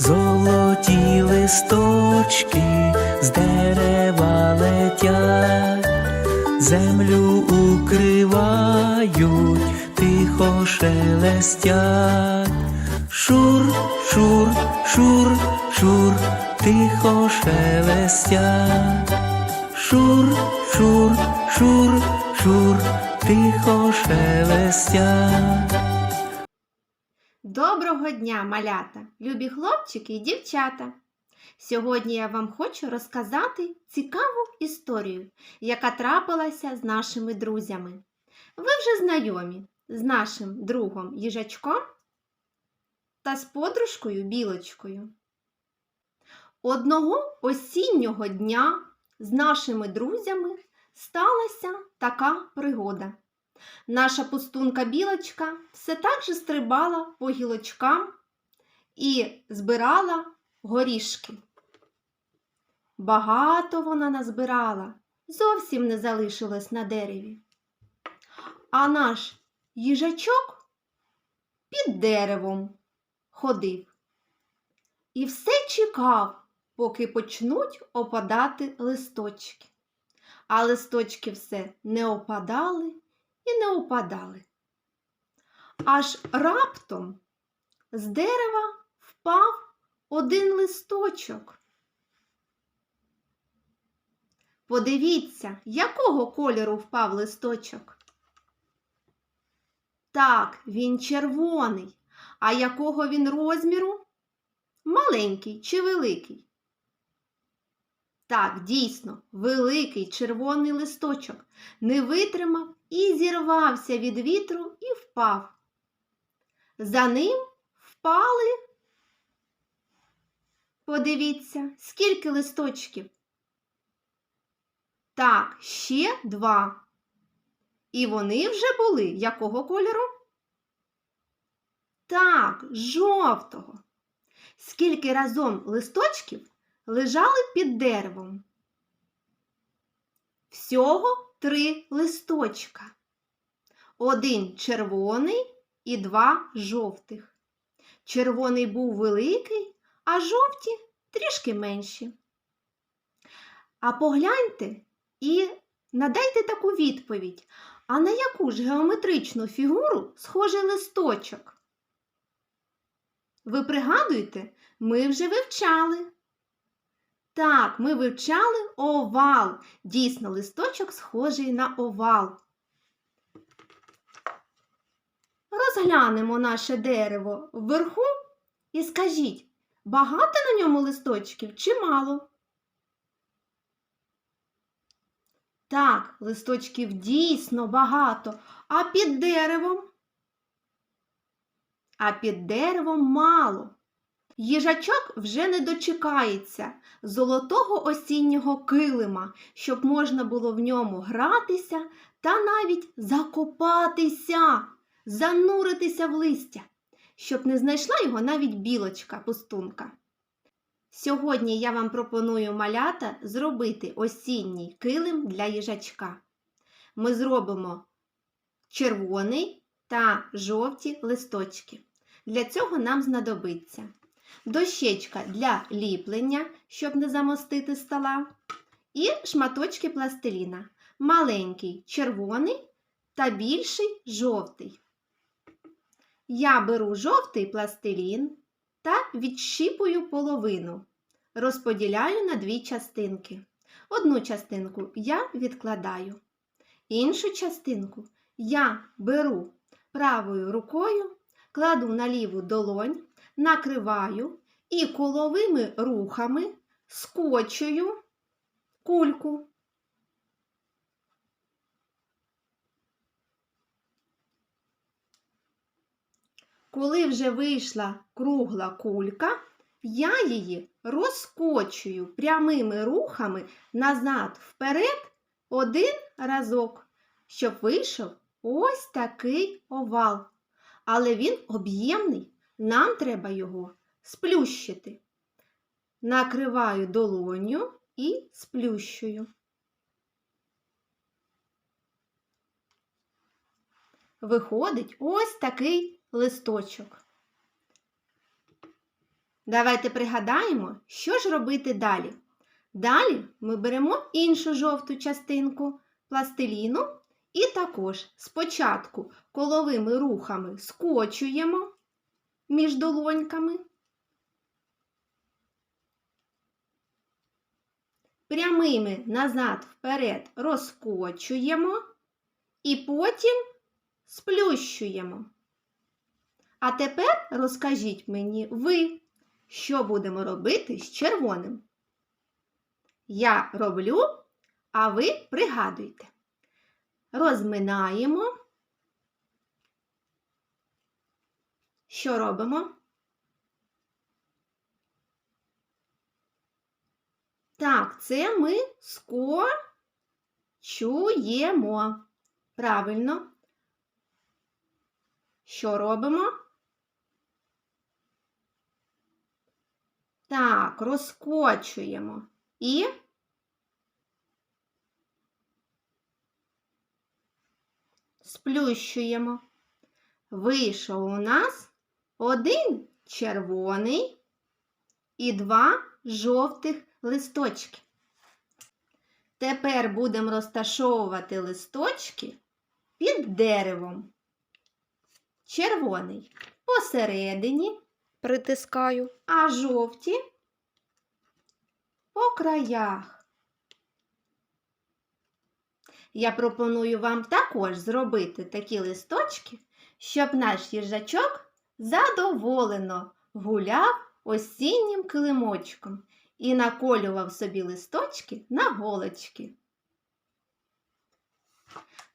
золоті листочки з дерева летять, землю укривають, тихо шелестять. Шур, шур, шур, шур, тихо шелестять. Шур, шур, шур, шур, тихо шелестять. Дня, малята, любі хлопчики і дівчата! Сьогодні я вам хочу розказати цікаву історію, яка трапилася з нашими друзями. Ви вже знайомі з нашим другом їжачком та з подружкою білочкою. Одного осіннього дня з нашими друзями сталася така пригода. Наша пустунка білочка все так же стрибала по гілочкам і збирала горішки. Багато вона назбирала, зовсім не залишилось на дереві. А наш їжачок під деревом ходив і все чекав, поки почнуть опадати листочки. А листочки все не опадали і не опадали. Аж раптом з дерева впав один листочок. Подивіться, якого кольору впав листочок. Так, він червоний. А якого він розміру? Маленький чи великий? Так, дійсно, великий червоний листочок не витримав і зірвався від вітру і впав. За ним впали. Подивіться, скільки листочків. Так, ще два. І вони вже були якого кольору? Так, жовтого. Скільки разом листочків лежали під деревом? Всього три листочка. Один червоний і два жовтих. Червоний був великий, а жовті трішки менші. А погляньте і надайте таку відповідь. А на яку ж геометричну фігуру схожий листочок? Ви пригадуєте, ми вже вивчали. Так, ми вивчали овал. Дійсно, листочок схожий на овал. Розглянемо наше дерево вверху і скажіть, багато на ньому листочків чи мало? Так, листочків дійсно багато, а під деревом? А під деревом мало. Їжачок вже не дочекається золотого осіннього килима, щоб можна було в ньому гратися та навіть закопатися, зануритися в листя, щоб не знайшла його навіть білочка-пустунка. Сьогодні я вам пропоную малята зробити осінній килим для їжачка. Ми зробимо червоний та жовті листочки. Для цього нам знадобиться дощечка для ліплення, щоб не замостити стола, і шматочки пластиліна. Маленький червоний та більший жовтий. Я беру жовтий пластилін та відщіпую половину. Розподіляю на дві частинки. Одну частинку я відкладаю. Іншу частинку я беру правою рукою, кладу на ліву долонь, накриваю і коловими рухами скочую кульку. Коли вже вийшла кругла кулька, я її розкочую прямими рухами назад вперед один разок, щоб вийшов ось такий овал. Але він об'ємний, нам треба його сплющити. Накриваю долоню і сплющую. Виходить ось такий листочок. Давайте пригадаємо, що ж робити далі. Далі ми беремо іншу жовту частинку пластиліну і також спочатку коловими рухами скочуємо між долоньками. Прямими назад вперед розкочуємо і потім сплющуємо. А тепер розкажіть мені ви, що будемо робити з червоним. Я роблю, а ви пригадуйте. Розминаємо. Що робимо? Так, це ми скочуємо. Правильно. Що робимо? Так, розкочуємо і сплющуємо. Вийшов у нас один червоний і два жовтих листочки. Тепер будемо розташовувати листочки під деревом. Червоний посередині, Притискаю. а жовті по краях. Я пропоную вам також зробити такі листочки, щоб наш їжачок задоволено гуляв осіннім килимочком і наколював собі листочки на голочки.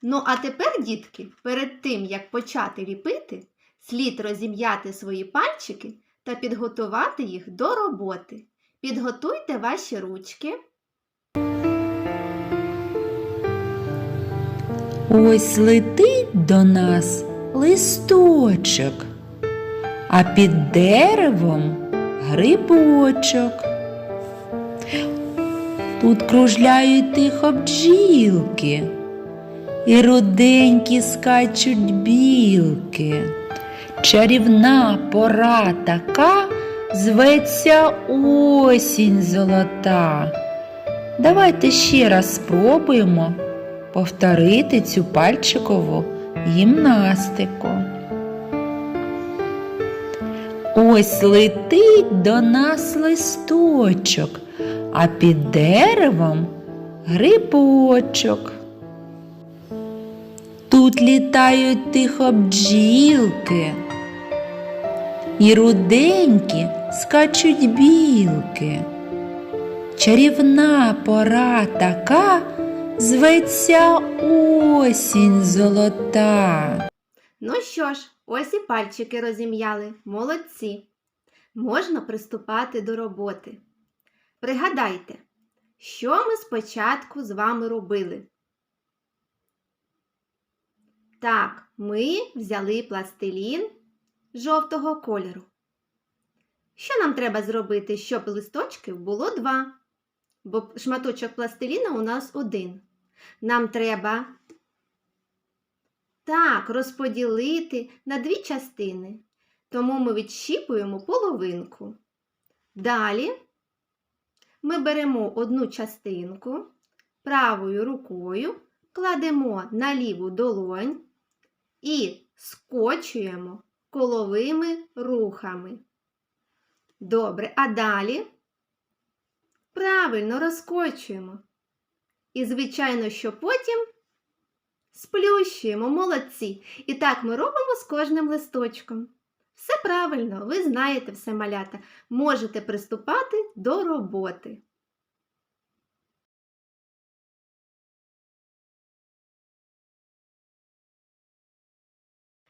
Ну, а тепер, дітки, перед тим, як почати ліпити, слід розім'яти свої пальчики та підготувати їх до роботи. Підготуйте ваші ручки. Ось летить до нас листочок, а під деревом грибочок. Тут кружляють тихо бджілки, і руденькі скачуть білки. Чарівна пора така зветься осінь золота. Давайте ще раз спробуємо повторити цю пальчикову гімнастику. Ось летить до нас листочок, а під деревом грибочок. Тут літають тихо бджілки, і руденькі скачуть білки. Чарівна пора така зветься осінь золота. Ну що ж, ось і пальчики розім'яли. Молодці. Можна приступати до роботи. Пригадайте, що ми спочатку з вами робили. Так, ми взяли пластилін жовтого кольору. Що нам треба зробити, щоб листочків було два? Бо шматочок пластиліна у нас один. Нам треба так, розподілити на дві частини. Тому ми відщіпуємо половинку. Далі ми беремо одну частинку правою рукою, кладемо на ліву долонь і скочуємо коловими рухами. Добре, а далі правильно розкочуємо. І, звичайно, що потім Сплющуємо, молодці. І так ми робимо з кожним листочком. Все правильно, ви знаєте все малята. Можете приступати до роботи.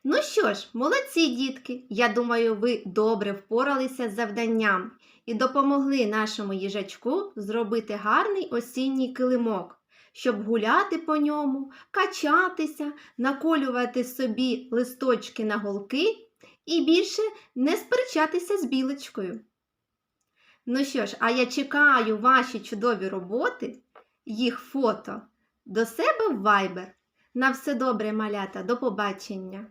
Ну що ж, молодці дітки! Я думаю, ви добре впоралися з завданням і допомогли нашому їжачку зробити гарний осінній килимок щоб гуляти по ньому, качатися, наколювати собі листочки на голки і більше не сперечатися з білочкою. Ну що ж, а я чекаю ваші чудові роботи, їх фото до себе в Viber. На все добре, малята, до побачення!